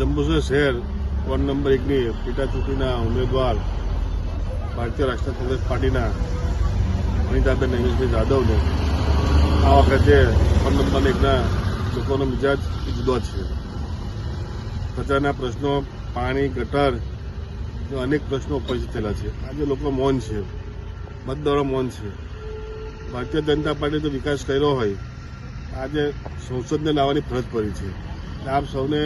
જંબુસર શહેર ward number એકની પેટા ચૂંટણીના ઉમેદવાર ભારતીય રાષ્ટ્રીય કોંગ્રેસ પાર્ટીના અનિતાબેન નૈમિષભાઈ જાદવને આ વખતે વોર્ડ નંબર એકના લોકોનો મિજાજ જુદો છે. પ્રજાના પ્રશ્નો, પાણી, ગટર અનેક પ્રશ્નો ઉપસ્થિત થયેલા છે. આજે લોકો મૌન છે. મતદારો મૌન છે. ભારતીય જનતા પાર્ટીએ જો વિકાસ કર્યો હોય, આજે સંસદને લાવવાની ફરજ પડી છે. આપ સૌને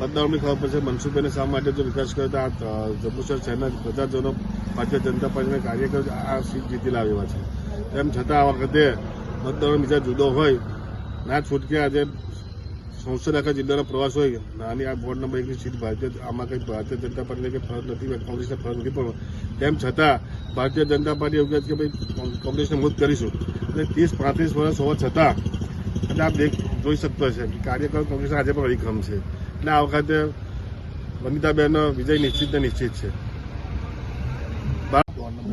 મતદારોની ખબર પડશે. મનસુખભાઈને શા માટે જો વિકાસ કર્યો તો આ જંબુસર શહેરના પ્રજાજનો, ભારતીય જનતા પાર્ટીના કાર્યકરો આ સીટ જીતી લાવેલા છે. તેમ છતાં આ વખતે મતદારો બીજા જુદો હોય, ના છૂટકે આજે સંસદ આખા જિલ્લાનો પ્રવાસ હોય, નાની આ બોર્ડ નંબર એકની સીટ ભારતીય, આમાં કંઈ ભારતીય જનતા પાર્ટીને કંઈ ફરજ નથી કોંગ્રેસને ફરજ નથી પણ તેમ છતાં ભારતીય જનતા પાર્ટી એવું કહે છે કે ભાઈ કોંગ્રેસને મુક્ત કરીશું. અને ત્રીસ પાંત્રીસ વર્ષ હોવા છતાં એટલે આપ દેખ જોઈ શકતો કે કાર્યકર કોંગ્રેસ આજે પણ હરીખમ છે. એટલે આ વખતે વનિતાબેનનો વિજય નિશ્ચિત નિશ્ચિત છે.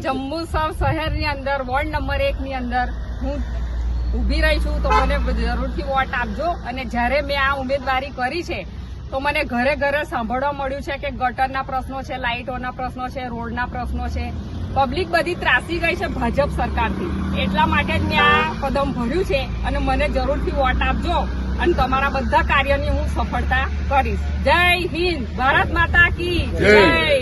જંબુસર શહેરની અંદર, વોર્ડ નંબર એક ની અંદર હું ઊભી રહી છું, તો મને જરૂરથી વોટ આપજો. અને જ્યારે મેં આ ઉમેદવારી કરી છે, તો મને ઘરે ઘરે સાંભળવા મળ્યું છે કે ગટરના પ્રશ્નો છે, લાઇટોના પ્રશ્નો છે, રોડના પ્રશ્નો છે. પબ્લિક બધી ત્રાસી ગઈ છે ભાજપ સરકારથી. એટલા માટે જ મેં આ કદમ ભર્યું છે અને મને જરૂરથી વોટ આપજો અને તમારા બધા કાર્યની હું સફળતા કરીશ. જય હિન્દ ભારત માતા કી જય.